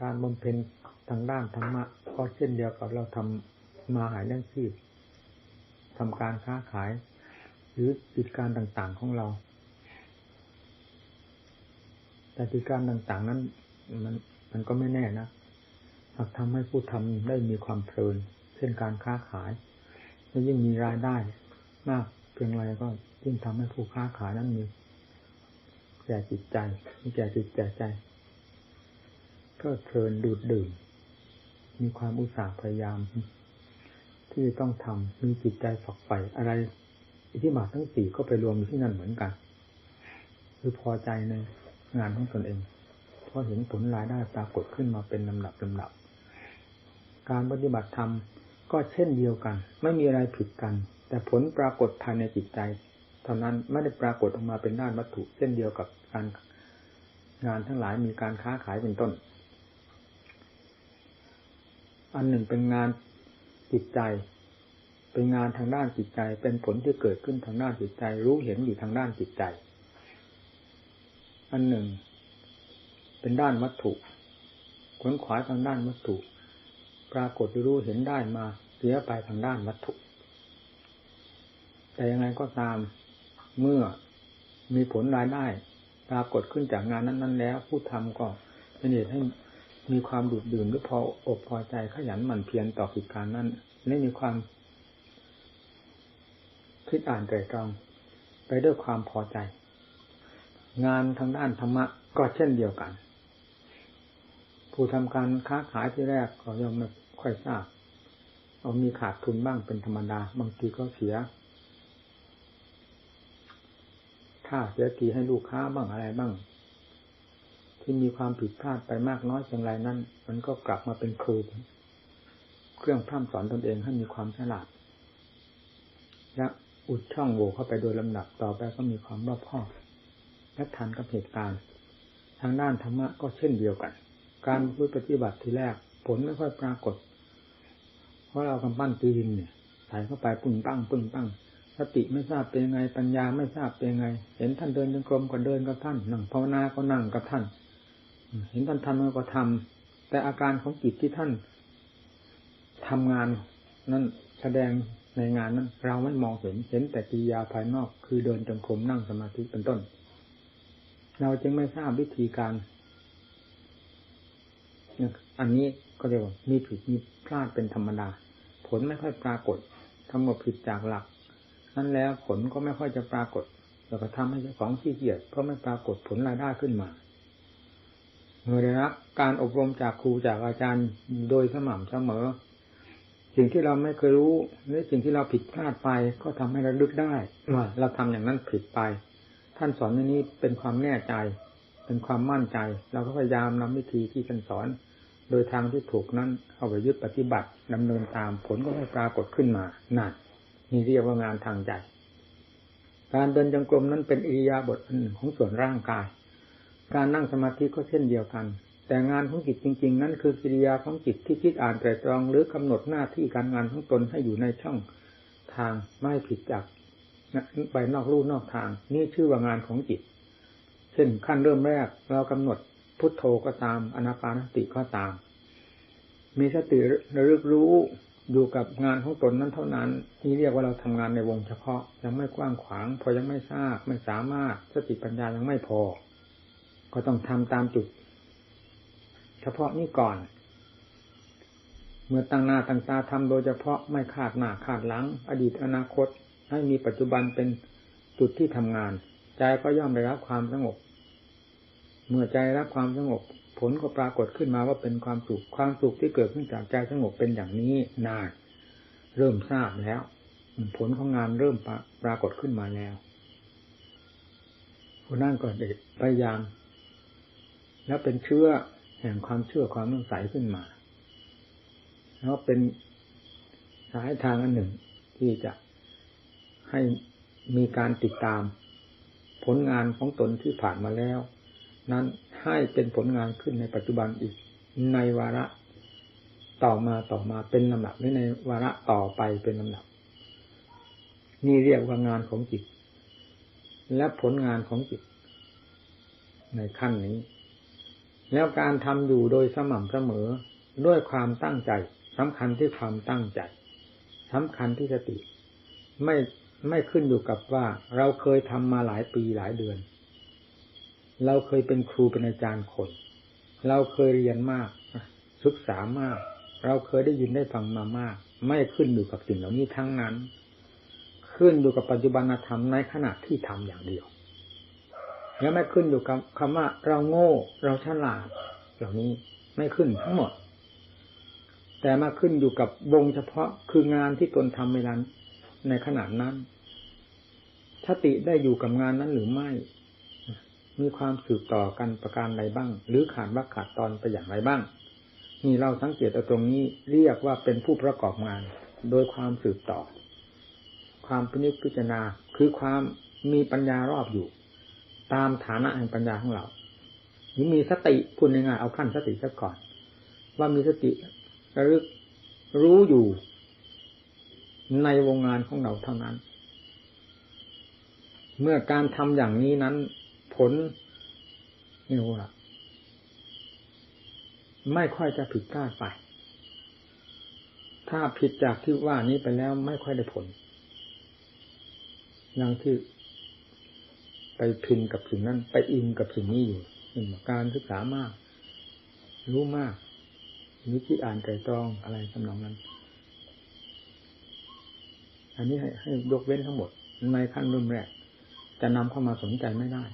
การบำเพ็ญทางด้านธรรมะก็เช่นเดียวกับเราทำมาหายเรื่องชีพทำการค้าขาย หรือกิจการต่างๆของเรา แต่กิจการต่างๆนั้น มันมันก็ไม่แน่นะหากทำให้ผู้ทำได้มีความเพลิน เช่นการค้าขายแล้วยิ่งมีรายได้มากเพียงไรก็ยิ่งทำให้ผู้ค้าขายนั้นมีแก่จิตใจมีแก่จิตแก่ใจ ก็เพลินดูดดื่ม มีความอุตสาห์พยายาม ที่ต้องทำมีจิตใจฝักใฝ่อะไรอิทธิบาททั้งสี่ก็ไปรวมอยู่ที่นั่นเหมือนกัน คือพอใจในงานของตนเองเพราะเห็นผลรายได้ปรากฏขึ้นมาเป็นลำดับลำดับ การปฏิบัติธรรมก็เช่นเดียวกัน ไม่มีอะไรผิดกัน แต่ผลปรากฏภายในจิตใจ เท่านั้นไม่ได้ปรากฏออกมาเป็นด้านวัตถุ เช่นเดียวกับการงานทั้งหลายมีการค้าขายเป็นต้น อันหนึ่งเป็นงานจิตใจ เป็นงานทางด้านจิตใจ เป็นผลที่เกิดขึ้นทางด้านจิตใจ รู้เห็นอยู่ทางด้านจิตใจ อันหนึ่ง เป็นด้านวัตถุขนขวายทางด้านวัตถุ ปรากฏรู้เห็นได้มาเสียไปทางด้านวัตถุ แต่ยังไงก็ตามเมื่อมีผลรายได้ ปรากฏขึ้นจากงานนั้น ๆ แล้ว ผู้ทำก็เป็นเหตุให้ มีความดูดดื่มหรือพออบพอใจขยันหมั่นเพียรต่อกิจการนั้นและมีความคิดอ่านไตรตรองไปด้วยความพอใจ งานทางด้านธรรมะก็เช่นเดียวกัน ผู้ทำการค้าขายที่แรกก็ยอมไม่ค่อยทราบเอามีขาดทุนบ้างเป็นธรรมดา บางทีก็เสียค่าเสียทีให้ลูกค้าบ้างอะไรบ้าง ที่มีความผิดพลาดไปมากน้อยเพียงไรนั้น มันก็กลับมาเป็นครู เครื่องพร่ำสอนตนเองให้มีความฉลาด และอุดช่องโหว่เข้าไปโดยลำดับต่อไปก็มีความรอบคอบและทันกับเหตุการณ์ ทางด้านธรรมะก็เช่นเดียวกัน การพูดปฏิบัติทีแรก ผลไม่ค่อยปรากฏ เพราะเรากำปั้นตีนเนี่ยใส่เข้าไปปึ้งปั้งปึ้งปั้งสติไม่ทราบเป็นยังไงปัญญาไม่ทราบเป็นยังไง เห็นท่านเดินจงกรมก็เดินกับท่านนั่งภาวนาก็นั่งกับท่าน เห็นท่านทำก็ทำแต่อาการของจิตที่ท่านทำงานนั้นแสดงในงานนั้น เราไม่มองเห็นเห็นแต่กิริยาภายนอกคือเดินจงกรมนั่งสมาธิเป็นต้น เราจึงไม่ทราบวิธีการอันนี้ก็เรียกว่ามีผิดมีพลาดเป็นธรรมดา ผลไม่ค่อยปรากฏทำหมดผิดจากหลัก นั้นแล้วผลก็ไม่ค่อยจะปรากฏ แล้วก็ทำให้เจ้าของขี้เกียจเพราะไม่ปรากฏผลรายได้ขึ้นมา เมื่อได้รับการอบรมจากครูจากอาจารย์โดยสม่ำเสมอ สิ่งที่เราไม่เคยรู้หรือสิ่งที่เราผิดพลาดไปก็ทำให้เราลึกได้ว่าเราทำอย่างนั้นผิดไป ท่านสอนอย่างนี้เป็นความแน่ใจ เป็นความมั่นใจ เราก็พยายามนำวิธีที่ท่านสอน โดยทางที่ถูกนั้นเข้าไปยึดปฏิบัติดำเนินตามผลก็ไม่ปรากฏขึ้นมานั่นนี่เรียกว่างานทางใจการเดินจงกรมนั้นเป็นอิริยาบถของส่วนร่างกาย การนั่งสมาธิก็เช่นเดียวกัน แต่งานของจิตจริง ๆ นั้นคือกิริยาของจิตที่คิดอ่านแต่ตรองหรือกำหนดหน้าที่การงานของตนให้อยู่ในช่องทางไม่ผิดจากไปนอกลู่นอกทาง นี่ชื่อว่างานของจิต เช่นขั้นเริ่มแรก เรากำหนดพุทโธก็ตามอนาปานสติก็ตาม มีสติระลึกรู้อยู่กับงานของตนนั้นเท่านั้นนี่เรียกว่าเราทำงานในวงเฉพาะยังไม่กว้างขวาง พอยังไม่ทราบไม่สามารถสติปัญญายังไม่พอ ก็ต้องทำตามจุด เฉพาะนี้ก่อน เมื่อตั้งหน้าตั้งตาทำโดยเฉพาะไม่ขาดหน้าขาดหลัง อดีตอนาคต ให้มีปัจจุบันเป็นจุดที่ทำงาน ใจก็ย่อมได้รับความสงบ เมื่อใจรับความสงบ ผลก็ปรากฏขึ้นมาว่าเป็นความสุขความสุขที่เกิดขึ้นจากใจสงบเป็นอย่างนี้นานเริ่มทราบแล้ว ผลของงานเริ่มปรากฏขึ้นมาแล้วคนนั่นก็เด็ดพยายาม แล้วเป็นเชื่อแห่งความเชื่อความต้องใสขึ้นมา แล้วเป็นสายทางอันหนึ่งที่จะให้มีการติดตามผลงานของตนที่ผ่านมาแล้ว นั้นให้เป็นผลงานขึ้นในปัจจุบันอีกในวาระต่อมาต่อมาเป็นลำดับหรือในวาระต่อไปเป็นลำดับ นี่เรียกว่างานของจิต และผลงานของจิต ในขั้นนี้ แล้วการทำอยู่โดยสม่ำเสมอด้วยความตั้งใจสำคัญที่ความตั้งใจสำคัญที่สติ ไม่ไม่ขึ้นอยู่กับว่าเราเคยทำมาหลายปีหลายเดือน เราเคยเป็นครูเป็นอาจารย์คน เราเคยเรียนมากศึกษามาก เราเคยได้ยินได้ฟังมามาก ไม่ขึ้นอยู่กับสิ่งเหล่านี้ทั้งนั้น ขึ้นอยู่กับปัจจุบันธรรมในขณะที่ทำอย่างเดียว แล้วไม่ขึ้นอยู่กับคำว่าเราโง่ เราฉลาด เหล่านี้ไม่ขึ้นทั้งหมด แต่มาขึ้นอยู่กับวงเฉพาะคืองานที่ตนทำในนั้น ในขณะนั้นสติได้อยู่กับงานนั้นหรือไม่ มีความสืบต่อกันประการใดบ้าง หรือขาดว่าขาดตอนไปอย่างไรบ้าง นี่เราสังเกตเอาตรงนี้เรียกว่าเป็นผู้ประกอบงาน โดยความสืบต่อ ความพินิจพิจารณาคือความมีปัญญารอบอยู่ ตามฐานะแห่งปัญญาของเราหรือมีสติพูดง่ายๆเอาขั้นสติซะก่อน ว่ามีสติระลึกรู้อยู่ในวงงานของเราเท่านั้น เมื่อการทำอย่างนี้นั้น ผลนี่ว่าไม่ค่อยจะผิดพลาดไป ถ้าผิดจากที่ว่านี้ไปแล้วไม่ค่อยได้ผล อย่างที่ ไปพินกับสิ่งนั้น ไปอินกับสิ่งนี้อยู่หนึ่งการศึกษามาก รู้มากนิจิอ่านไตรตรองอะไรสำนองนั้น อันนี้ให้ให้ยกเว้นทั้งหมด ในขั้นรุ่นแรกจะนำเข้ามาสนใจไม่ได้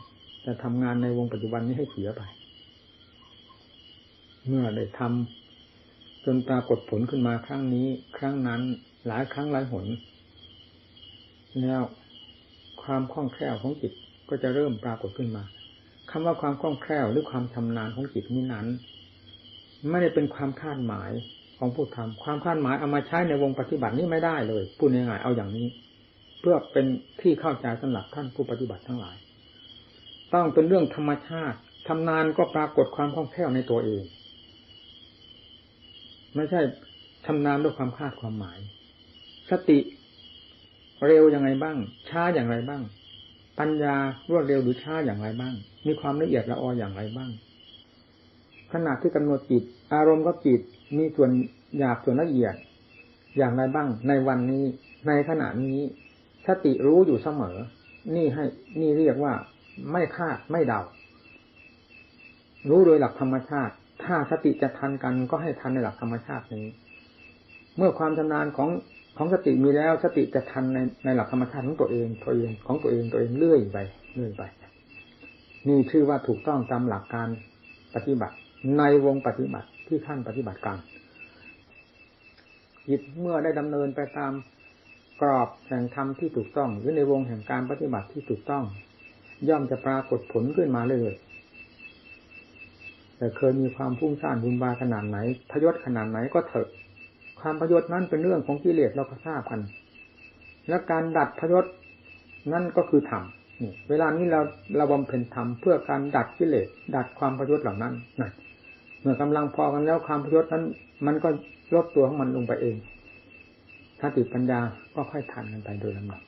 จะทำงานในวงปัจจุบันนี้ให้เสียไป เมื่อได้ทำจนปรากฏผลขึ้นมาครั้งนี้ ครั้งนั้น หลายครั้งหลายหน แล้วความคล่องแคล่วของจิต ก็จะเริ่มปรากฏขึ้นมาคำว่าความคล่องแคล่วหรือความชำนาญของจิตนี้นั้น ไม่ได้เป็นความคาดหมายของผู้ทำความคาดหมายเอามาใช้ในวงปฏิบัตินี้ไม่ได้เลยพูดง่ายๆเอาอย่างนี้ เพื่อเป็นที่เข้าใจสำหรับท่านผู้ปฏิบัติทั้งหลาย ต้องเป็นเรื่องธรรมชาติทำนานก็ปรากฏความคล่องแคล่วในตัวเอง ไม่ใช่ชำนาญด้วยความคาดความหมาย สติเร็วย่างไรบ้าง ช้าอย่างไรบ้าง ปัญญารวดเร็วหรือช้าอย่างไรบ้าง มีความละเอียดละอออย่างไรบ้าง ขณะที่กำหนดจิต อารมณ์กับจิตมีส่วนหยาบส่วนละเอียด อย่างไรบ้าง ในวันนี้ ในขณะนี้สติรู้อยู่เสมอ นี่ให้นี่เรียกว่า ไม่คาดไม่เดา รู้โดยหลักธรรมชาติ ถ้าสติจะทันกันก็ให้ทันในหลักธรรมชาตินี้ เมื่อความชำนาญของ ของสติมีแล้วสติจะทันในในหลักธรรมชาติของตัวเองตัวเองของตัวเองตัวเองเรื่อยไปเรื่อยไป นี่ชื่อว่าถูกต้องตามหลักการปฏิบัติ ในวงปฏิบัติที่ท่านปฏิบัติการจิตเมื่อได้ดำเนินไปตามกรอบแห่งธรรมที่ถูกต้อง หรือในวงแห่งการปฏิบัติที่ถูกต้อง ย่อมจะปรากฏผลขึ้นมาเลยแต่เคยมีความพุ่งสร้างบุญบาขนาดไหนพยศขนาดไหนก็เถอะ ความพยศนั้นเป็นเรื่องของกิเลสเราก็ทราบกัน และการดัดพยศนั่นก็คือธรรมเวลานี้เราเราบำเพ็ญธรรมเพื่อการดัดกิเลสดัดความพยศเหล่านั้นนะเมื่อกำลังพอกันแล้วความพยศนั้น มันก็ลดตัวของมันลงไปเองถ้าติดปัญญาก็ค่อยทันกันไปโดยลำดับ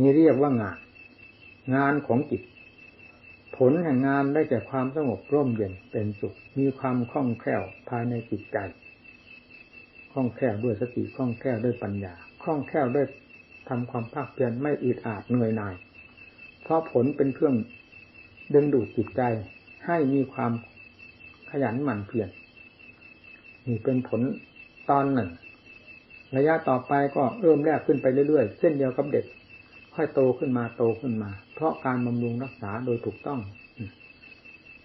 นี่เรียกว่างาน งานของจิต ผลแห่งงานได้แก่ความสงบร่มเย็นเป็นสุข มีความคล่องแคล่วภายในจิตใจคล่องแคล่วด้วยสติคล่องแคล่วด้วยปัญญาคล่องแคล่วด้วยทำความภาคเพียรไม่อึดอัดเหนื่อยหน่าย เพราะผลเป็นเครื่องดึงดูดจิตใจให้มีความขยันหมั่นเพียรนี่เป็นผลตอนหนึ่ง ระยะต่อไปก็เริ่มแรกขึ้นไปเรื่อยๆ เช่นเดียวกับเด็ก ค่อยโตขึ้นมาโตขึ้นมา เพราะการบำรุงรักษาโดยถูกต้อง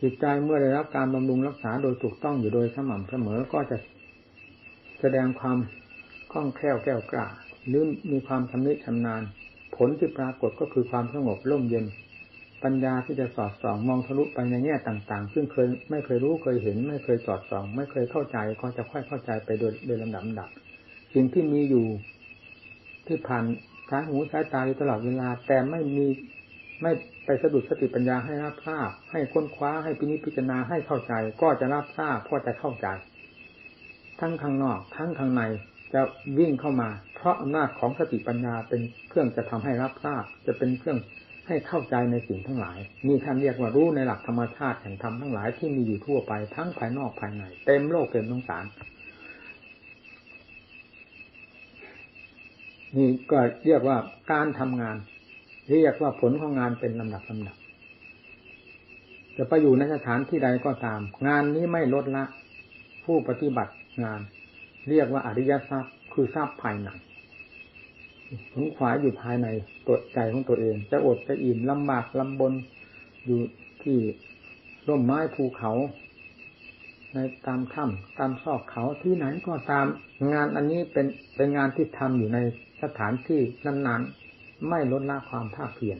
จิตใจเมื่อได้รับการบำรุงรักษาโดยถูกต้องอยู่โดยสม่ำเสมอก็จะแสดงความคล่องแคล่วแก้วกล้าหรือมีความชำนิชำนาญ ผลที่ปรากฏก็คือความสงบร่มเย็น ปัญญาที่จะสอดส่องมองทะลุไปในแง่ต่าง ๆ ซึ่งเคยไม่เคยรู้เคยเห็น ไม่เคยสอดส่อง ไม่เคยเข้าใจก็จะค่อยเข้าใจไปโดยโดยลำดับดับสิ่งที่มีอยู่ที่ผ่าน สายหูสายตาอยู่ตลอดเวลา แต่ไม่มีไม่ไปสะดุดสติปัญญาให้รับทราบ ให้ค้นคว้าให้พินิจพิจารณาให้เข้าใจ ก็จะรับทราบก็จะเข้าใจ ทั้งข้างนอก ทั้งข้างในจะวิ่งเข้ามา เพราะอำนาจของสติปัญญาเป็นเครื่องจะทำให้รับทราบ จะเป็นเครื่องให้เข้าใจในสิ่งทั้งหลายนี่ท่านเรียกว่ารู้ในหลักธรรมชาติแห่งธรรมทั้งหลายที่มีอยู่ทั่วไปทั้งภายนอกภายใน เต็มโลกเต็มสงสาร นี่ก็เรียกว่าการทำงาน เรียกว่าผลของงานเป็นลำดับลำดับ จะไปอยู่ในสถานที่ใดก็ตาม งานนี้ไม่ลดละ ผู้ปฏิบัติงาน เรียกว่าอริยทรัพย์ คือทรัพย์ภายในขงขวายอยู่ภายในตัวใจของตัวเอง จะอดจะอิ่มลำบากลำบนอยู่ที่ร่มไม้ภูเขา ในตามถ้ำตามซอกเขาที่ไหนก็ตามงานอันนี้เป็นเป็นงานที่ทำอยู่ใน สถานที่นั้นๆ ไม่ลดละความภาคเพียร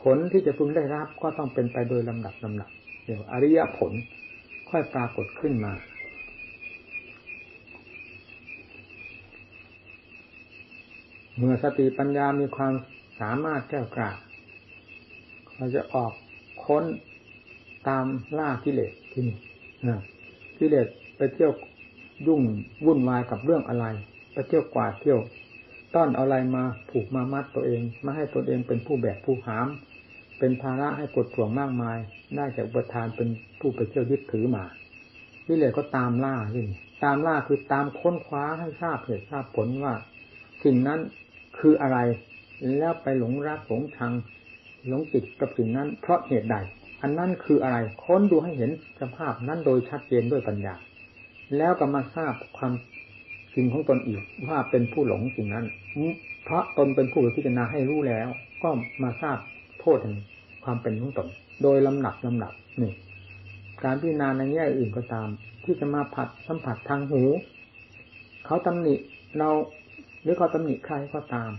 ผลที่จะพึงได้รับก็ต้องเป็นไปโดยลำดับลำดับเดี๋ยวอริยผลค่อยปรากฏขึ้นมา เมื่อสติปัญญามีความสามารถแก้วกล้าเราจะออกค้นตามล่ากิเลสที่นี่กิเลสไปเที่ยวยุ่งวุ่นวายกับเรื่องอะไร ไปเที่ยวกวาดเที่ยว ต้อนเอาอะไรมาผูกมามัดตัวเองมาให้ตนเองเป็นผู้แบกผู้หาม เป็นภาระให้กดถ่วงมากมายได้จากประทานเป็นผู้ไปเที่ยวยึดถือมากิเลสก็ตามล่าขึ้นตามล่าคือตามค้นคว้าให้ทราบเหตุทราบผลว่าสิ่งนั้นคืออะไร แล้วไปหลงรักหลงชังหลงติดกับสิ่งนั้น เพราะเหตุใด อันนั้นคืออะไร ค้นดูให้เห็นสภาพนั้นโดยชัดเจนด้วยปัญญา แล้วก็มาทราบความ จริงของตนอีกว่าเป็นผู้หลงสิ่งนั้นเพราะตนเป็นผู้พิจารณาให้รู้แล้ว ก็มาทราบโทษแห่งความเป็นของตนโดยลำหนับลำหนับนี่การพิจารณาในแง่อื่นก็ตาม ที่จะมาผัดสัมผัสทางหู เขาตำหนิเราหรือเขาตำหนิใครก็ตาม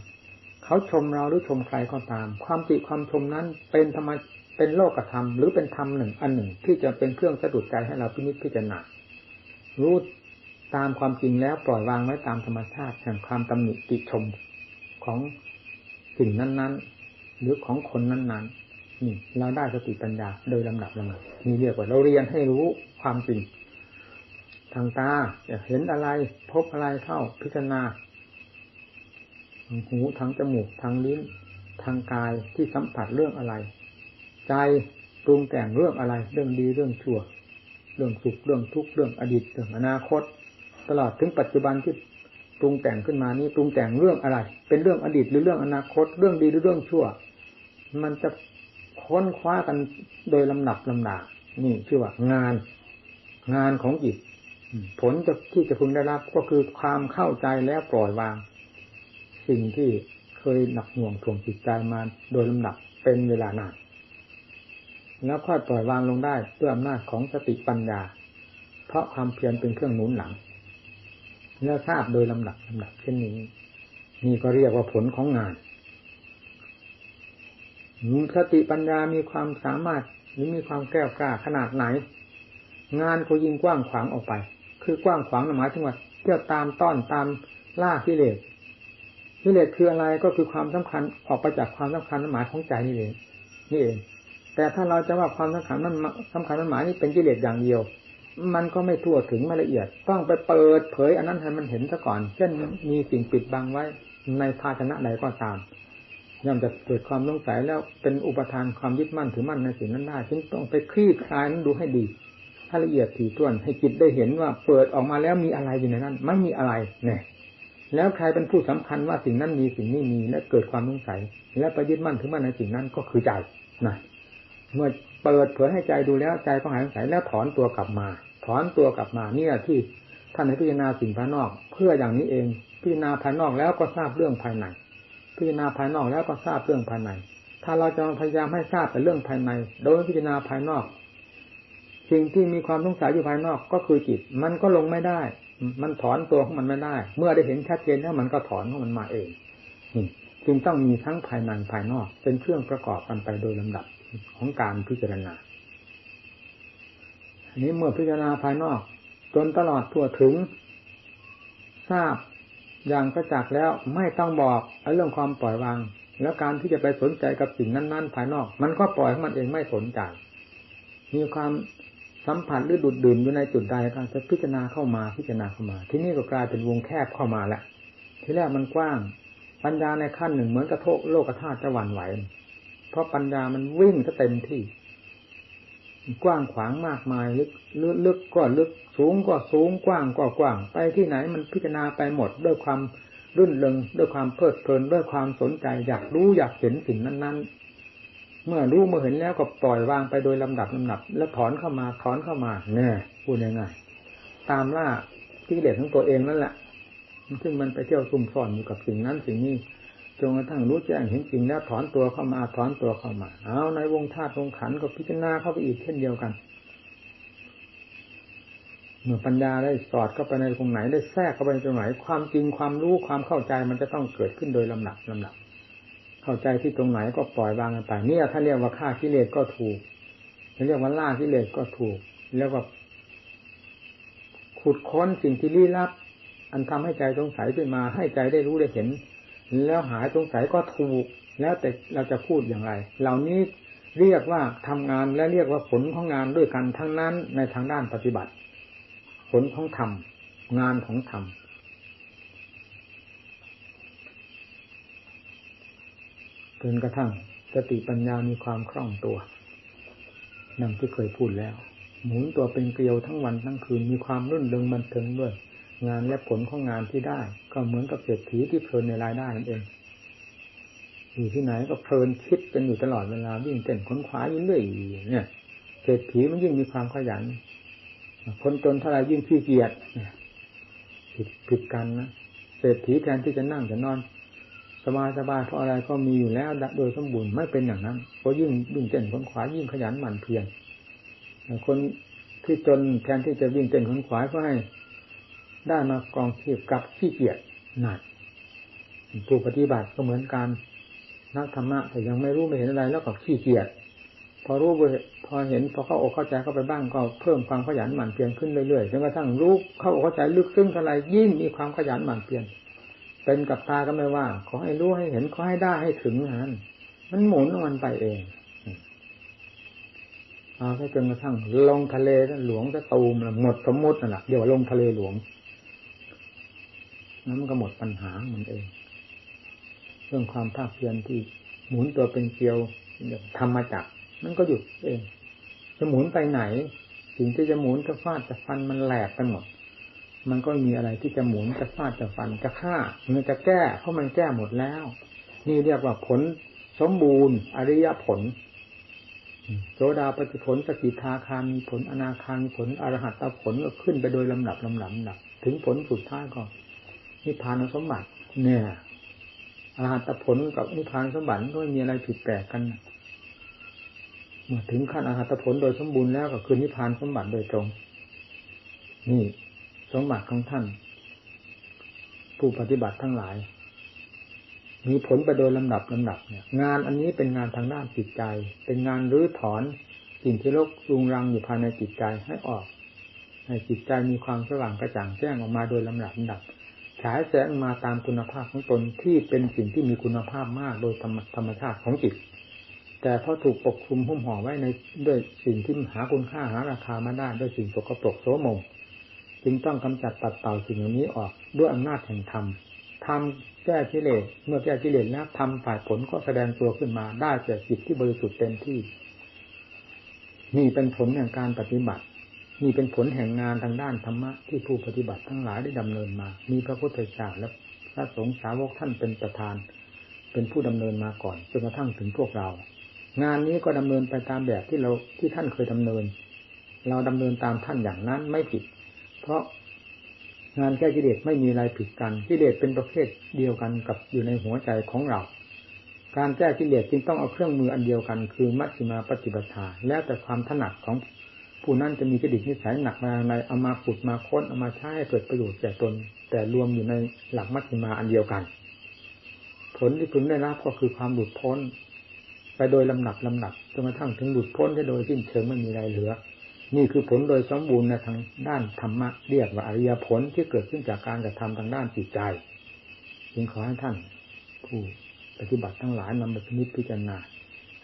เขาชมเราหรือชมใครก็ตาม ความติความชมนั้นเป็นธรรมเป็นโลกธรรมหรือเป็นธรรมหนึ่งอันหนึ่งที่จะเป็นเครื่องสะดุดใจให้เราพินิจพิจารณารู้ ตามความจริงแล้วปล่อยวางไว้ตามธรรมชาติแห่งความตำหนิติชมของสิ่งนั้น ๆ หรือของคนนั้น ๆ นี่ เราได้สติปัญญาโดยลำดับลำดับนี่เรียกว่าเราเรียนให้รู้ความจริง ทางตาจะเห็นอะไร พบอะไรเข้าพิจารณาทางหูทางจมูกทางลิ้น ทางกายที่สัมผัสเรื่องอะไร ใจปรุงแต่งเรื่องอะไร เรื่องดีเรื่องชั่ว เรื่องสุขเรื่องทุกข์เรื่องอดีตเรื่องอนาคต ตลอดถึงปัจจุบันที่ปรุงแต่งขึ้นมานี้ปรุงแต่งเรื่องอะไร เป็นเรื่องอดีตหรือเรื่องอนาคต เรื่องดีหรือเรื่องชั่ว มันจะค้นคว้ากันโดยลำหนับลำดานี่ชื่อว่างาน งานของจิตผลจะที่จะพึงได้รับก็คือความเข้าใจแล้วปล่อยวาง สิ่งที่เคยหนักหน่วงถ่วงจิตใจมาโดยลำดับเป็นเวลานานแล้วค่อยปล่อยวางลงได้ด้วยอำนาจของสติปัญญา เพราะความเพียรเป็นเครื่องหนุนหลัง แล้วทราบโดยลำดับลำดับเช่นนี้ นี่ก็เรียกว่าผลของงานสติปัญญามีความสามารถหรือมีความแก้วกล้าขนาดไหน งานก็ยิ่งกว้างขวางออกไป คือกว้างขวางหมายถึงว่าเที่ยวตามต้อนตามล่ากิเลสกิเลสคืออะไรก็คือความสำคัญออกไปจากความสำคัญหมายของใจนี่เองนี่เอง แต่ถ้าเราจะว่าความสำคัญนั้นสำคัญนั้นหมายนี่เป็นกิเลสอย่างเดียว มันก็ไม่ทั่วถึงไม่ละเอียด ต้องไปเปิดเผยอันนั้นให้มันเห็นซะก่อน เช่นมีสิ่งปิดบังไว้ในภาชนะใดก็ตามย่อมจะเกิดความสงสัยแล้วเป็นอุปทานความยึดมั่นถือมั่นในสิ่งนั้นได้จึงต้องไปคลี่คลายนั้นดูให้ดีถ้าละเอียดถี่ถ้วนให้จิตได้เห็นว่าเปิดออกมาแล้วมีอะไรอยู่ในนั้น ไม่มีอะไรเนี่ยแล้วใครเป็นผู้สำคัญว่าสิ่งนั้นมีสิ่งนี้มีและเกิดความสงสัย และไปยึดมั่นถึงมั่นในสิ่งนั้นก็คือใจนะเมื่อเปิดเผยให้ใจดูแล้วใจก็หายสงสัยแล้วถอนตัวกลับมา ถอนตัวกลับมาเนี่ยที่ท่านให้พิจารณาสิ่งภายนอก เพื่ออย่างนี้เอง พิจารณาภายนอกแล้วก็ทราบเรื่องภายในพิจารณาภายนอกแล้วก็ทราบเรื่องภายใน ถ้าเราจะพยายามให้ทราบแต่เรื่องภายใน โดยพิจารณาภายนอก สิ่งที่มีความสงสัยอยู่ภายนอกก็คือจิต มันก็ลงไม่ได้ มันถอนตัวของมันไม่ได้ เมื่อได้เห็นชัดเจนแล้วมันก็ถอนของมันมาเองจึงต้องมีทั้งภายในภายนอก เป็นเครื่องประกอบกันไปโดยลำดับของการพิจารณา นี้เมื่อพิจารณาภายนอก จนตลอดทั่วถึง ทราบอย่างประจักษ์แล้วไม่ต้องบอกเรื่องความปล่อยวาง แล้วการที่จะไปสนใจกับสิ่งนั้นๆ ภายนอก มันก็ปล่อยของมันเองไม่สนใจมีความสัมผัสหรือดูดดื่มอยู่ในจุดใดก็จะพิจารณาเข้ามาพิจารณาเข้ามา ที่นี่ก็กลายเป็นวงแคบเข้ามาแหละที่แรกมันกว้าง ปัญญาในขั้นหนึ่งเหมือนกระโทกโลกธาตุจะหวั่นไหว เพราะปัญญามันวิ่งจะเต็มที่ กว้างขวางมากมายลึกลึกลึกก็ลึกสูงก็สูงกว้างก็กว้าง ไปที่ไหนมันพิจารณาไปหมดด้วยความรื่นเริงด้วยความเพลิดเพลินด้วยความสนใจ อยากรู้อยากเห็นสิ่งนั้นๆ เมื่อรู้เมื่อเห็นแล้วก็ปล่อยวางไปโดยลำดับลำดับ แล้วถอนเข้ามาถอนเข้ามาเนี่ยพูดยังไงตามล่าที่เด็ดของตัวเองนั่นแหละซึ่งมันไปเที่ยวซุ่มซ่อนอยู่กับสิ่งนั้นสิ่งนี้ จนกระทั่งรู้แจ้งเห็นจริงแล้วถอนตัวเข้ามาถอนตัวเข้ามา เอาในวงธาตุวงขันก็พิจารณาเข้าไปอีกเช่นเดียวกัน เมื่อปัญญาได้สอดเข้าไปในตรงไหนได้แทรกเข้าไปตรงไหน ความจริงความรู้ความเข้าใจมันจะต้องเกิดขึ้นโดยลำดับลำดับเข้าใจที่ตรงไหนก็ปล่อยวางกันไปเนี่ยถ้าเรียกว่าฆ่ากิเลสก็ถูกเรียกว่าล่ากิเลสก็ถูกเรียกว่าขุดค้นสิ่งที่ลี้ลับ อันทำให้ใจสงสัยขึ้นมาให้ใจได้รู้ได้เห็น แล้วหายสงสัยก็ถูก แล้วแต่เราจะพูดอย่างไร เหล่านี้เรียกว่าทำงานและเรียกว่าผลของงานด้วยกันทั้งนั้นในทางด้านปฏิบัติ ผลของธรรมงานของธรรมจนกระทั่งสติปัญญามีความคล่องตัวนั่งที่เคยพูดแล้ว หมุนตัวเป็นเกลียวทั้งวันทั้งคืนมีความรุ่นเริงบันเทิงด้วย งานและผลของงานที่ได้ ก็เหมือนกับเศรษฐีที่เพลินในรายได้นั่นเอง อยู่ที่ไหนก็เพลินคิดกันอยู่ตลอดเวลาวิ่งเต้นค้นคว้ายิ่งเรื่อยเนี่ยเศรษฐีมันยิ่งมีความขยันคนจนเท่าไรยิ่งขี้เกียจผิดผิดกันนะเศรษฐีแทนที่จะนั่งจะนอน สบายสบายเพราะอะไรก็มีอยู่แล้วโดยสมบูรณ์ไม่เป็นอย่างนั้นเพราะยิ่งวิ่งเต้นค้นคว้ายิ่งขยันหมั่นเพียรคนที่จนแทนที่จะวิ่งเต้นขนขวายก็ให้ ได้มากองเทียบกับขี้เกียจหนักผู้ปฏิบัติก็เหมือนกันนักธรรมะแต่ยังไม่รู้ไม่เห็นอะไรแล้วก็ขี้เกียจพอรู้พอเห็นพอเข้าอกเข้าใจเข้าไปบ้างก็เพิ่มความขยันหมั่นเพียรขึ้นเรื่อยๆจนกระทั่งรู้เข้าอกเข้าใจลึกซึ้งเท่าไรยิ่งมีความขยันหมั่นเพียรเป็นกับตาก็ไม่ว่าขอให้รู้ให้เห็นขอให้ได้ให้ถึงนั้นมันหมุนมันไปเองเอาแค่จนกระทั่งลงทะเลหลวงจะตูมหมดสมมตินั่นแหละเดี๋ยวลงทะเลหลวง นั้นมันก็หมดปัญหามันเองเรื่องความภาคเพียรที่หมุนตัวเป็นเกลียวทำมาจาก มันก็หยุดเอง จะหมุนไปไหน สิ่งที่จะหมุนจะฟาดจะฟันมันแหลกไปหมด มันก็มีอะไรที่จะหมุนจะฟาดจะฟันจะฆ่ามันจะแก้ เพราะมันแก้หมดแล้ว นี่เรียกว่าผลสมบูรณ์ อริยผลโสดาปฏิผลสกิทาคามีผลอนาคามีผลอรหัตตผลก็ขึ้นไปโดยลำดับลำดับลำดับ ถึงผลสุดท้ายก็ นิพพานสมบัติ เนี่ยอรหัตผลกับนิพพานสมบัติก็ไม่มีอะไรผิดแปลกกันเมื่อถึงขั้นอรหัตผลโดยสมบูรณ์แล้วก็คือนิพพานสมบัติโดยตรง นี่สมบัติของท่าน ผู้ปฏิบัติทั้งหลาย มีผลไปโดยลำดับลำดับเนี่ย งานอันนี้เป็นงานทางด้านจิตใจ เป็นงานรื้อถอนสิ่งที่ลกรุงรังอยู่ภายในจิตใจให้ออก ให้จิตใจมีความสว่างกระจ่างแจ้งออกมาโดยลำดับลำดับายแสงมาตามคุณภาพของตนที่เป็นสิ่งที่มีคุณภาพมากโดยธรรมธรรมชาติของจิต แต่พอถูกปกคลุมหุ้มห่อไว้ในด้วยสิ่งที่หาคุณค่าหาราคามาได้ด้วยสิ่งสกปรกโสมมจึงต้องกำจัดตัดเต่าสิ่งเหล่านี้ออกด้วยอำนาจแห่งธรรมทำแก้กิเลสเมื่อแก้กิเลสแล้วทำฝ่ายผลก็แสดงตัวขึ้นมาได้แก่จิตที่บริสุทธิ์เต็มที่ นี่เป็นผลแห่งการปฏิบัติ นี่เป็นผลแห่งงานทางด้านธรรมะที่ผู้ปฏิบัติทั้งหลายได้ดำเนินมา มีพระพุทธเจ้าและพระสงฆ์สาวกท่านเป็นประธาน เป็นผู้ดำเนินมาก่อนจนกระทั่งถึงพวกเรา งานนี้ก็ดำเนินไปตามแบบที่เราที่ท่านเคยดำเนิน เราดำเนินตามท่านอย่างนั้นไม่ผิด เพราะงานแก้กิเลสไม่มีอะไรผิดกันกิเลสเป็นประเภทเดียวกันกับอยู่ในหัวใจของเรา การแก้กิเลสจึงต้องเอาเครื่องมืออันเดียวกัน คือมัชฌิมาปฏิปทาแล้วแต่ความถนัดของ ผู้นั้นจะมีกิเลสนิสัยหนักมาในเอามาขุดมาค้นเอามาใช้ให้เกิดประโยชน์แก่ตน แต่รวมอยู่ในหลักมัชฌิมาอันเดียวกัน ผลที่พึงได้รับก็คือความหลุดพ้น ไปโดยลำดับลำดับจนกระทั่งถึงหลุดพ้นได้โดยสิ้นเชิงไม่มีอะไรเหลือ นี่คือผลโดยสมบูรณ์ในทางด้านธรรมะเรียกว่าอริยผลที่เกิดขึ้นจากการกระทำทางด้านจิตใจจึงขอให้ท่าน ผู้ปฏิบัติทั้งหลายนำไปพิจารณา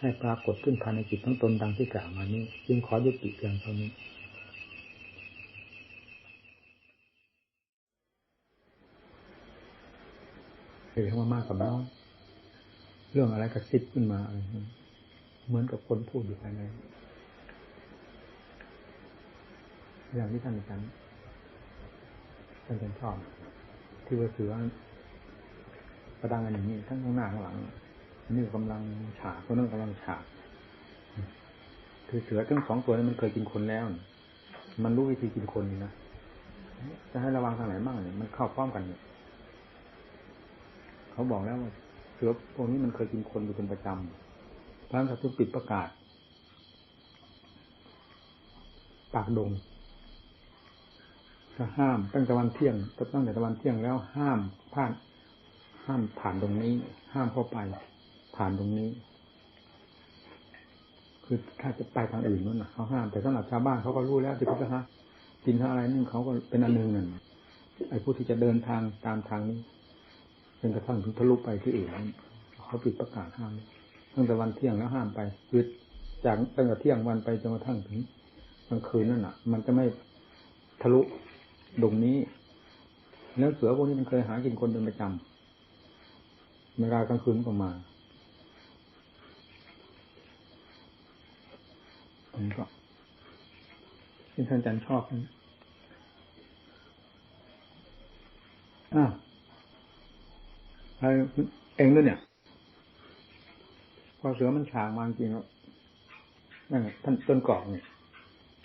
ให้ปรากฏขึ้นภายในจิตทั้งตนดังที่กล่าวมานี้ จึงขอยุติเพียงเท่านี้เรียกว่ามากกับน้องเรื่องอะไรกระซิบขึ้นมาอะไรเหมือนกับคนพูดอยู่ภายในอย่างที่ท่านอาจารย์ท่านเป็นชอบที่ว่าเสือประดังกันอย่างนี้ทั้งข้างหน้าข้างหลัง นี่กำลังฉากคนนั้นกำลังฉาก คือเสือทั้งสองตัวนี้มันเคยกินคนแล้ว มันรู้วิธีกินคนนะจะให้ระวังทางไหนบ้างเนี่ยมันเข้าป้อมกันเนี่ยเขาบอกแล้วว่าเสือพวกนี้มันเคยกินคนอยู่เป็นประจำพระสัตว์ปิดประกาศ ปากดงก็ห้ามตั้งแต่วันเที่ยงตั้งแต่วันเที่ยงแล้วห้ามผ่าน ห้ามผ่านตรงนี้ ห้ามเข้าไป ผ่านตรงนี้ คือถ้าจะไปทางอื่นนั่นนะเขาห้ามแต่สำหรับชาวบ้านเขาก็รู้แล้วที่เขาจะฮะกินเขาอะไรนี่เขาก็เป็นอันหนึ่งนั่นไอ้ผู้ที่จะเดินทางตามทางนี้จนกระทั่งถึงทะลุไปที่อื่นเขาปิดประกาศห้ามตั้งแต่วันเที่ยงแล้วห้ามไปคือจากตั้งแต่เที่ยงวันไปจนกระทั่งถึงกลางคืนนั่นน่ะ มันจะไม่ทะลุดงนี้ แล้วเสือพวกนี้มันเคยหากินคนเป็นประจำเวลากลางคืนก็มา ผมก็ที่ท่านอาจารย์ชอบนะอ้าวเองด้วยเนี่ย พอเสือมันฉางมาจริงแล้วนั่นท่านต้นกอกเนี่ย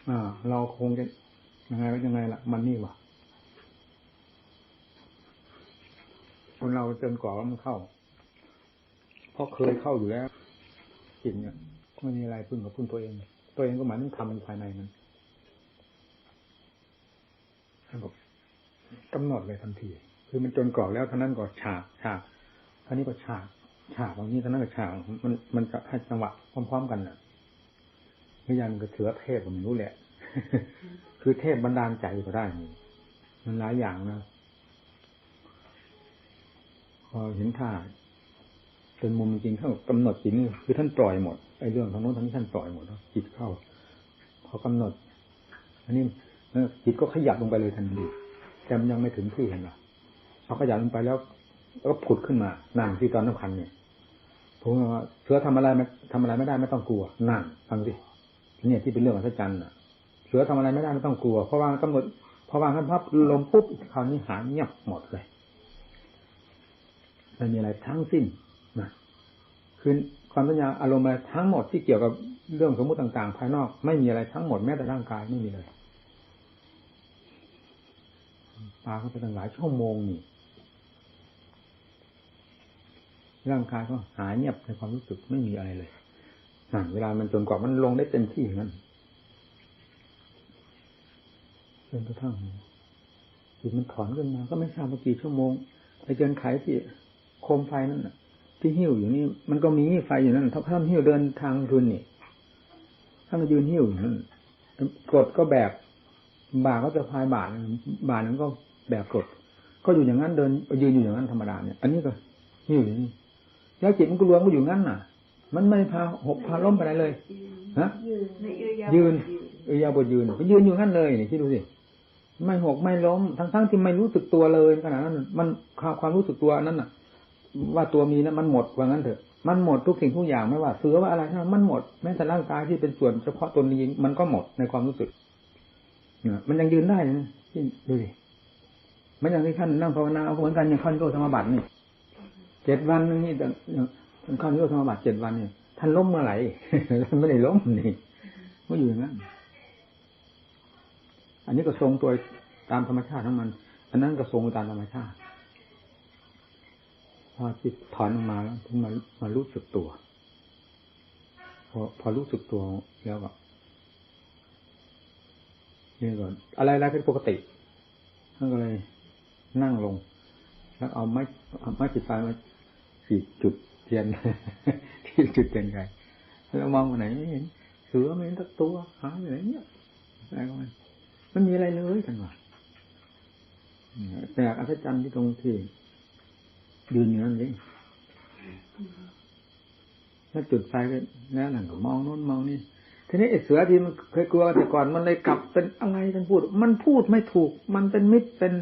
อ่า เราคงจะยังไงก็ยังไงล่ะ มันนี่วะคนเราจนกว่ามันเข้า เพราะเคยเข้าอยู่แล้วจิตเนี่ยไม่มีอะไรพึ่งกับพึ่งตัวเอง ตัวเองก็หมายถึงทำอยู่ภายในมันท่านบอกกำหนดเลยทันที คือมันจนกรอกแล้วท่านั้นก็ฉากฉากท่านี้ก็ฉากฉากอย่างนี้ท่านั้นก็ฉากมันมันจะให้จังหวะพร้อมๆกันน่ะไม่ยันก็เถือเทพผมรู้แหละ คือเทพบันดาลใจก็ได้มันหลายอย่างนะพอเห็นท่า เป็นมุมจริงเท่ากำหนดจิตนี่คือท่านปล่อยหมดไอ้เรื่องของโน้นทั้ท่านปล่อยหมดจิตเข้า พอกำหนด อันนี้จิตก็ขยับลงไปเลยทันทีแต่มันยังไม่ถึงที่เห็นหรอพอขยับลงไปแล้วก็ผุดขึ้นมานั่นที่ตอนสำคัญเนี่ยผมว่าเสือทำอะไรไม่ทำอะไรไม่ได้ไม่ต้องกลัวนั่นฟังสิเนี่ยที่เป็นเรื่ององพระจันทร์อะ เสือทำอะไรไม่ได้ไม่ต้องกลัวเพราะว่ากำหนดพอวางขั้นพับลมปุ๊บคราวนี้หายเงียบหมดเลยไม่มีอะไรทั้งสิ้น คือความสัญญาอารมณ์อะไรทั้งหมดที่เกี่ยวกับเรื่องสมมติต่างๆ ภายนอก ไม่มีอะไรทั้งหมดแม้แต่ร่างกายไม่มีเลยปาเขาไปตั้งหลายชั่วโมงนี่ร่างกายก็หายเงียบในความรู้สึกไม่มีอะไรเลยนั่นเวลามันจนกว่ามันลงได้เต็มที่นั้นจนกระทั่งจิตมันถอนขึ้นมา ก็ไม่ทราบว่ากี่ชั่วโมงไปเจนไขที่โคมไฟนั่น ที่หิ้วอยู่นี่มันก็มีไฟอยู่นั่นถ้าท่านหิ้วเดินทางทุนนี่ท่านยืนหิ้วอยู่นั่นกดก็แบบบาก็จะพายบาทบาทนั้นก็แบบกด ก็อยู่อย่างนั้นเดินยืนอยู่อย่างนั้นธรรมดาเนี่ยอันนี้ก็หิ้วอย่างนี้แล้วจิตมันก็รวมก็อยู่งั้นน่ะ มันไม่พาหกพาล้มไปไหนเลยฮะยืนเอยาบทยืนก็ยืนอยู่งั้นเลยนี่คิดดูสิไม่หกไม่ล้ม ทั้งทั้งที่ไม่รู้สึกตัวเลยขนาดนั้น มันความรู้สึกตัวนั้นน่ะ ว่าตัวมีนั้นมันหมดว่างั้นเถอะมันหมดทุกสิ่งทุกอย่างไม่ว่าเสือว่าอะไรมันหมดแม้แต่ร่างกายที่เป็นส่วนเฉพาะตนนี้มันก็หมดในความรู้สึกเนี่ยมันยังยืนได้นะที่ดูดิมันอย่างที่ท่านนั่งภาวนาเหมือนกันอย่างข้นโรธรรมบัตรนี่เจ็ดวันนี่แต่ข้นโรธรรมบัตรเจ็ดวันเนี่ยท่านล้มเมื่อไหร่ท่านไม่ได้ล้มนี่ไม่อยู่อย่างนั้นอันนี้ก็ทรงตัวตามธรรมชาติทั้งมัน อันนั้นก็ทรงตามธรรมชาติ พอจิตถอนออกมาแล้วถึงมามารู้สึกตัว พอพอรู้สึกตัวแล้วก็นี่ก่อนอะไรอะไรเป็นปกติท่านก็เลยนั่งลง แล้วเอาไม้เอาไม้จิตไฟมาขีดจุดเทียนที่จุดเทียนไงแล้วมองไปไหนไม่เห็นเสือไม่เห็นตัตัวหายไปไหนเนี่ยอะไรก็ไม่ไม่มีอะไรเลยกันว่าแต่อัศจรรย์ที่ตรงที่ ยืนอยู่นั่นเองถ้าจุดไฟก็แล้วนั่นก็มองโน้นมองนี่ทีนี้ไอ้เสือที่มันเคยกลัวแต่ก่อนมันเลยกลับเป็นอะไรท่านพูด มันพูดไม่ถูก มันเป็นมิตรเป็น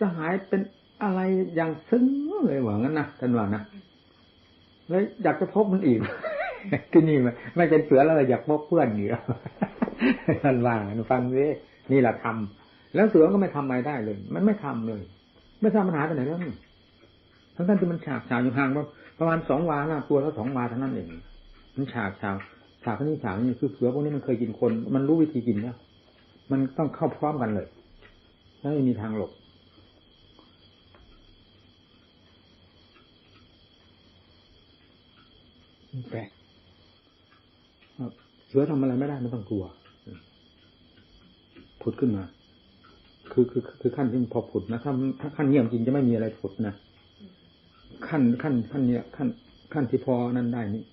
สหายเป็นอะไรอย่างซึ้งเลยว่างั้นนะท่านว่านะเลยอยากจะพบมันอีกที่นี่มันไม่เป็นเสือแล้วอยากพบเพื่อนอยู่ท่านว่าฟังสินี่แหละทำแล้วเสือก็ไม่ทำอะไรได้เลย มันไม่ทำเลย ไม่ทราบปัญหาไปไหนแล้วนี่ ทั้งท่านที่มันฉากฉากอยู่ห่างประมาณสองวาหน้าตัวแล้วสองวาเท่านั้นเองมันฉากฉากฉากนี้ฉากนี้คือเสือพวกนี้มันเคยกินคน มันรู้วิธีกินแล้วมันต้องเข้าพร้อมกันเลยแล้วไม่มีทางหลบแปลกเสือทำอะไรไม่ได้ไม่ต้องกลัวผุดขึ้นมา คือคือคือขั้นที่พอผุดนะถ้าถ้าขั้นเงียบจริงจะไม่มีอะไรผุดนะ ขั้นขั้นขั้นเนี้ยขั้นขั้นที่พอนั้นได้นี่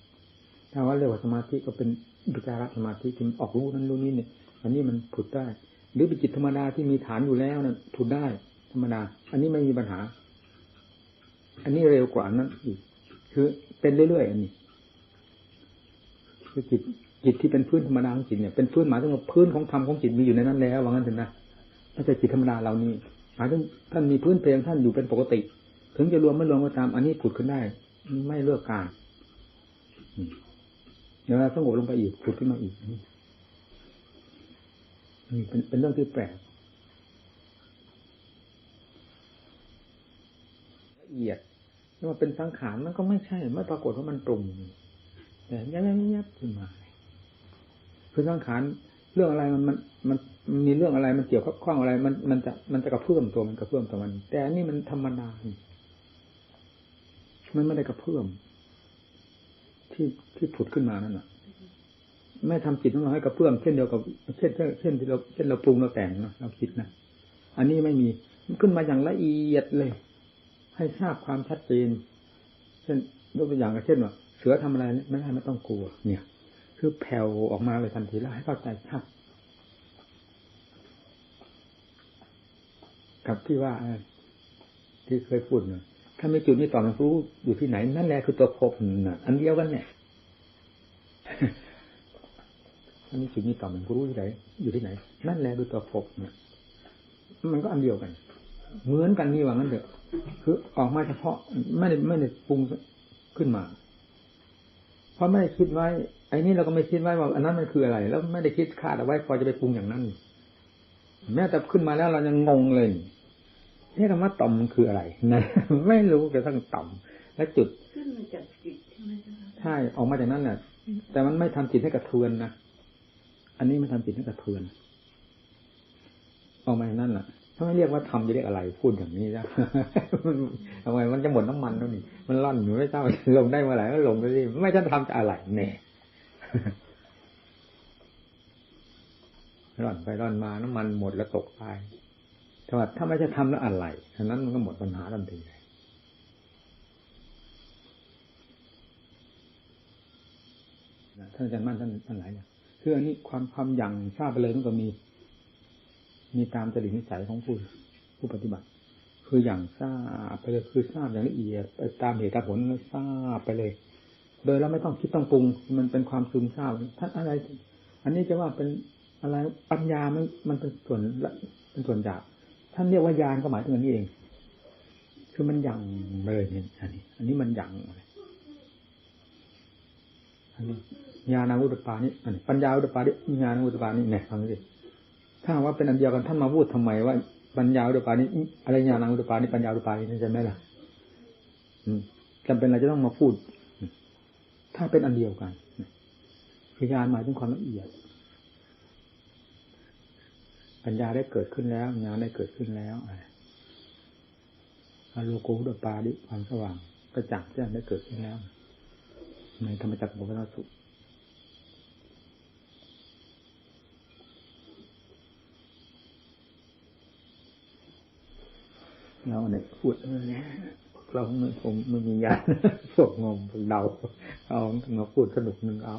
ถ้าว่าเรียกว่าสมาธิก็เป็นบิจารสมาธิที่ออกรู้นั้นรู้นี้เนี่ยอันนี้มันผุดได้ หรือเป็นจิตธรรมดาที่มีฐานอยู่แล้วนะ่ะผุดได้ธรรมดา อันนี้ไม่มีปัญหา อันนี้เร็วกว่านั้นอีก คือเป็นเรื่อยๆอันนี้คือจิตจิตที่เป็นพื้นธรรมดาของจิตเนี่ยเป็นพื้นหมายถึงว่าพื้นของธรรมของจิตมีอยู่ในนั้นแล้วว่างั้นถึงนะไม่ใช่จิตธรรมดาเหล่านี้หมายถึงท่านมีพื้นเพลงท่านอยู่เป็นปกติ ถึงจะรวมไม่รวมก็ตาม อันนี้ผุดขึ้นได้ ไม่เลือกการเดี๋ยวเราสงบลงไปอีกผุดขึ้นมาอีกนี่เป็นเป็นเรื่องที่แปลกละเอียดถ้ามันเป็นสังขารมันก็ไม่ใช่ ไม่ปรากฏว่ามันตรงแต่ยับยับยับขึ้นมาคือสังขารเรื่องอะไรมันมันมันมีเรื่องอะไรมันเกี่ยวข้องอะไร มันมันจะมันจะกระเพื่อมตัวมันกระเพื่อมตัวมัน แต่อันนี้มันธรรมดา มันไม่ได้กระเพื่อมที่ที่ผุดขึ้นมานั่นแหละไม่ทำจิตของเราให้กระเพื่อมเช่นเดียวกับเช่นเช่นที่เราเช่นเราปรุงเราแต่งนะเราคิดนะอันนี้ไม่มีมันขึ้นมาอย่างละเอียดเลย ให้ทราบความชัดเจน เช่นยกตัวอย่างเช่นว่าเสือทำอะไรไม่ได้ไม่ต้องกลัว เนี่ย คือแผ่วออกมาเลยทันทีแล้วให้เข้าใจชัดกับที่ว่าที่เคยพูดเนี่ย ถ้าไม่จุดนี้ต่อมันรู้อยู่ที่ไหน นั่นแหละคือตัวภพน่ะอันเดียวกันเนี่ยถ้าไม่จุดนี้ต่อมันรู้ที่ไหนอยู่ที่ไหน นั่นแหละคือตัวภพน่ะมันก็อันเดียวกัน เหมือนกันนี่ว่างั้นเถอะคือออกมาเฉพาะไม่ได้ไม่ได้ปรุงขึ้นมา เพราะไม่ได้คิดไว้ ไอ้นี่เราก็ไม่คิดไว้ว่า อันนั้นมันคืออะไร แล้วไม่ได้คิดคาดเอาไว้พอจะไปปรุงอย่างนั้น แม้แต่ขึ้นมาแล้วเรายังงงเลย นี่คำว่าต่อมคืออะไรนะไม่รู้กระทั่งต่อมและจุดขึ้นมาจากจิตใช่ไหมใช่ออกมาจากนั้นแหละแต่มันไม่ทำจิตให้กระเทือนนะอันนี้มันทำจิตให้กระเทือนออกมาจากนั้นแหละถ้าไม่เรียกว่าทำจะเรียกอะไรพูดอย่างนี้นะทำไมมันจะหมดน้ำมันแล้วนี่ มันร่อนอยู่ไม่ทราบลงได้เมื่อไหร่ก็ลงไปสิไม่จะทำจะอะไรแน่ร่อนไปร่อนมาน้ำมันหมดแล้วตกตาย แต่ว่าถ้าไม่ใช่ทำแล้วอะไรฉะนั้นมันก็หมดปัญหาทันทีเลยท่านอาจารย์มั่นท่านท่านหลายอย่างคืออันนี้ความความอย่างทราบไปเลยมันก็มี มีตามจริตนิสัยของผู้ผู้ปฏิบัติ คืออย่างทราบไปเลยคือทราบอย่างละเอียดไปตามเหตุตามผลทราบไปเลย โดยเราไม่ต้องคิดต้องปรุง มันเป็นความซึมซาบท่านอะไร อันนี้จะว่าเป็นอะไรปัญญามันมันเป็นส่วนเป็นส่วนจาก ท่านเรียกว่ายานก็หมายถึงอันนี้เอง คือมันยังเลยเนี่ยอันนี้ อันนี้มันยังอันนี้ญาณวุตปานี่อันนี้ปัญญาวุตปานี่ญาณวุตปานี่เนี่ยฟังดิถ้าว่าเป็นอันเดียวกันท่านมาพูดทำไมว่าปัญญาวุตปานี่อะไรญาณวุตปานี่ปัญญาวุตปานี่ใช่ไหมล่ะจำเป็นอะไรจะต้องมาพูด ถ้าเป็นอันเดียวกัน คือยานหมายถึงความละเอียด ปัญญาได้เกิดขึ้นแล้วญาณได้เกิดขึ้นแล้วอโลโกุดปาดิความสว่างกระจ่างแจ้งได้เกิดขึ้นแล้ว ในธรรมจักรบุพรสุเราเนี่ยพูดเออเนี่ยเราไม่ผมไม่มียานพวกงมพวกเดาเอามาพูดสนุกหนึ่งเอา